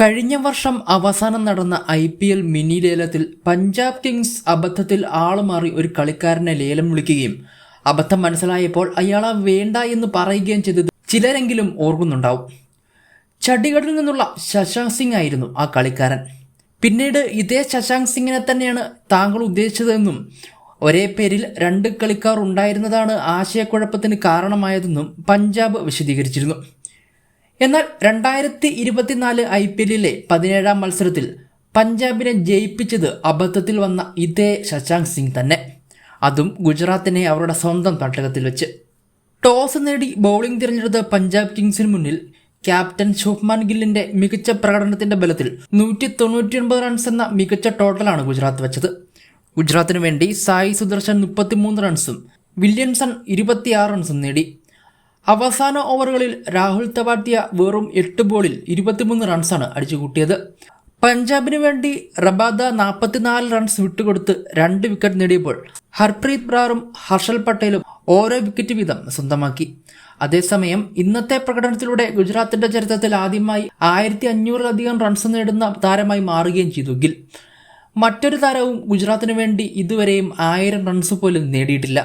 കഴിഞ്ഞ വർഷം അവസാനം നടന്ന ഐ പി എൽ മിനി ലേലത്തിൽ പഞ്ചാബ് കിങ്സ് അബദ്ധത്തിൽ ആളുമാറി ഒരു കളിക്കാരനെ ലേലം വിളിക്കുകയും അബദ്ധം മനസ്സിലായപ്പോൾ അയാളെ വേണ്ട എന്ന് പറയുകയും ചെയ്തത് ചിലരെങ്കിലും ഓർക്കുന്നുണ്ടാവും. ചണ്ഡീഗഡിൽ നിന്നുള്ള ശശാങ്ക് സിംഗ് ആയിരുന്നു ആ കളിക്കാരൻ. പിന്നീട് ഇതേ ശശാങ്ക് സിംഗിനെ തന്നെയാണ് താങ്കൾ ഉദ്ദേശിച്ചതെന്നും ഒരേ പേരിൽ രണ്ട് കളിക്കാർ ഉണ്ടായിരുന്നതാണ് ആശയക്കുഴപ്പത്തിന് കാരണമായതെന്നും പഞ്ചാബ് വിശദീകരിച്ചിരുന്നു. എന്നാൽ രണ്ടായിരത്തി ഇരുപത്തിനാല് ഐ പി എല്ലിലെ പതിനേഴാം മത്സരത്തിൽ പഞ്ചാബിനെ ജയിപ്പിച്ചത് അബദ്ധത്തിൽ വന്ന ഇതേ ശശാങ്ക് സിംഗ് തന്നെ. അതും ഗുജറാത്തിനെ അവരുടെ സ്വന്തം തട്ടകത്തിൽ വെച്ച്. ടോസ് നേടി ബൗളിംഗ് തിരഞ്ഞെടുത്ത പഞ്ചാബ് കിങ്സിന് മുന്നിൽ ക്യാപ്റ്റൻ ശുഭ്മാൻ ഗില്ലിന്റെ മികച്ച പ്രകടനത്തിന്റെ ബലത്തിൽ നൂറ്റി തൊണ്ണൂറ്റിയൊൻപത് റൺസ് എന്ന മികച്ച ടോട്ടലാണ് ഗുജറാത്ത് വെച്ചത്. ഗുജറാത്തിനു വേണ്ടി സായി സുദർശൻ മുപ്പത്തിമൂന്ന് റൺസും വില്യംസൺ ഇരുപത്തിയാറ് റൺസും നേടി. അവസാന ഓവറുകളിൽ രാഹുൽ തവാട്ടിയ വെറും എട്ട് ബോളിൽ ഇരുപത്തിമൂന്ന് റൺസാണ് അടിച്ചു കൂട്ടിയത് പഞ്ചാബിന് വേണ്ടി റബാദ നാൽപ്പത്തിനാല് റൺസ് വിട്ടുകൊടുത്ത് രണ്ട് വിക്കറ്റ് നേടിയപ്പോൾ ഹർപ്രീത് ബ്രാറും ഹർഷൽ പട്ടേലും ഓരോ വിക്കറ്റ് വീതം സ്വന്തമാക്കി. അതേസമയം ഇന്നത്തെ പ്രകടനത്തിലൂടെ ഗുജറാത്തിന്റെ ചരിത്രത്തിൽ ആദ്യമായി ആയിരത്തി അഞ്ഞൂറിലധികം റൺസ് നേടുന്ന താരമായി മാറുകയും ചെയ്തു ഗിൽ മറ്റൊരു താരവും ഗുജറാത്തിനു വേണ്ടി ഇതുവരെയും ആയിരം റൺസ് പോലും നേടിയിട്ടില്ല.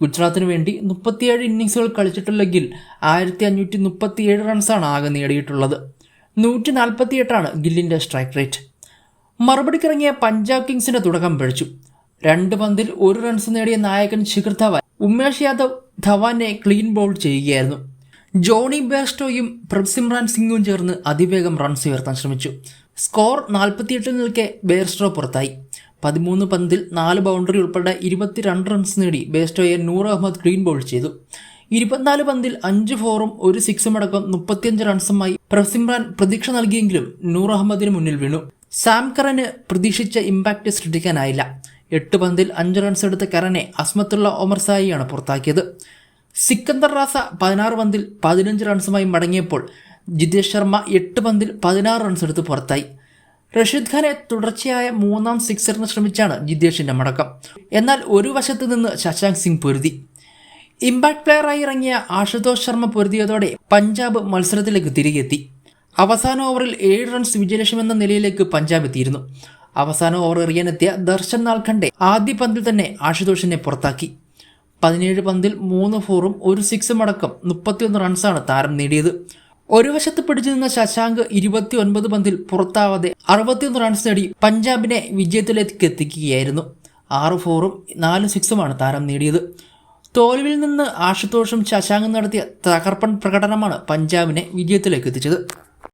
ഗുജറാത്തിന് വേണ്ടി മുപ്പത്തിയേഴ് ഇന്നിങ്സുകൾ കളിച്ചിട്ടുണ്ടെങ്കിൽ ആയിരത്തി അഞ്ഞൂറ്റി മുപ്പത്തിയേഴ് റൺസാണ് ആകെ നേടിയിട്ടുള്ളത്. നൂറ്റി നാൽപ്പത്തിയെട്ടാണ് ഗില്ലിന്റെ സ്ട്രൈക്ക് റേറ്റ് മറുപടിക്കിറങ്ങിയ പഞ്ചാബ് കിങ്സിന്റെ തുടക്കം പഴിച്ചു രണ്ട് പന്തിൽ ഒരു റൺസ് നേടിയ നായകൻ ശിഖർ ധവാൻ ഉമേഷ് യാദവ് ധവാനെ ക്ലീൻ ബോൾ ചെയ്യുകയായിരുന്നു. ജോണി ബേസ്റ്റോയും പ്രസിമ്രാൻ സിംഗും ചേർന്ന് അതിവേഗം റൺസ് ഉയർത്താൻ ശ്രമിച്ചു. സ്കോർ നാൽപ്പത്തിയെട്ടിൽ നിൽക്കെ ബേർസ്റ്റോ പുറത്തായി. പതിമൂന്ന് പന്തിൽ നാല് ബൗണ്ടറി ഉൾപ്പെടെ ഇരുപത്തിരണ്ട് റൺസ് നേടി ബേസ്റ്റോയെ നൂർ അഹമ്മദ് ഗ്രീൻ ബോൾ ചെയ്തു. ഇരുപത്തിനാല് പന്തിൽ അഞ്ച് ഫോറും ഒരു സിക്സും അടക്കം മുപ്പത്തിയഞ്ച് റൺസുമായി പ്രസിംറാൻ പ്രതീക്ഷ നൽകിയെങ്കിലും നൂർ അഹമ്മദിന് മുന്നിൽ വീണു. സാം കറന് പ്രതീക്ഷിച്ച ഇമ്പാക്റ്റ് സൃഷ്ടിക്കാനായില്ല. എട്ട് പന്തിൽ അഞ്ച് റൺസ് എടുത്ത കറനെ അസ്മത്തുള്ള ഒമർ സായിയാണ് പുറത്താക്കിയത്. സിക്കന്ദർ റാസ പതിനാറ് പന്തിൽ പതിനഞ്ച് റൺസുമായി മടങ്ങിയപ്പോൾ ജിതേഷ് ശർമ്മ എട്ട് പന്തിൽ പതിനാറ് റൺസ് എടുത്ത് പുറത്തായി. റഷീദ് ഖാനെ തുടർച്ചയായ മൂന്നാം സിക്സറിന് ശ്രമിച്ചാണ് ജിതേഷിന്റെ മടക്കം. എന്നാൽ ഒരു വശത്ത് നിന്ന് ശശാങ്ക് സിംഗ് പൊരുതി. ഇമ്പാക്ട് പ്ലെയറായി ഇറങ്ങിയ ആശുതോഷ് ശർമ്മ പൊരുതിയതോടെ പഞ്ചാബ് മത്സരത്തിലേക്ക് തിരികെത്തി അവസാന ഓവറിൽ ഏഴ് റൺസ് വിജയലക്ഷ്യം എന്ന നിലയിലേക്ക് പഞ്ചാബ് എത്തിയിരുന്നു. അവസാന ഓവർ എറിയാനെത്തിയ ദർശൻ നാൽഖണ്ഡെ ആദ്യ പന്തിൽ തന്നെ ആശുതോഷിനെ പുറത്താക്കി. പതിനേഴ് പന്തിൽ മൂന്ന് ഫോറും ഒരു സിക്സും അടക്കം മുപ്പത്തിയൊന്ന് റൺസാണ് താരം നേടിയത്. ഒരു വശത്ത് പിടിച്ചു നിന്ന ശശാങ്ക് ഇരുപത്തി ഒൻപത് പന്തിൽ പുറത്താവാതെ അറുപത്തിയൊന്ന് റൺസ് നേടി പഞ്ചാബിനെ വിജയത്തിലേക്ക് എത്തിക്കുകയായിരുന്നു. ആറ് ഫോറും നാല് സിക്സുമാണ് താരം നേടിയത്. തോൽവിൽ നിന്ന് ആശുതോഷും ശശാങ്കും നടത്തിയ തകർപ്പൻ പ്രകടനമാണ് പഞ്ചാബിനെ വിജയത്തിലേക്ക് എത്തിച്ചത്.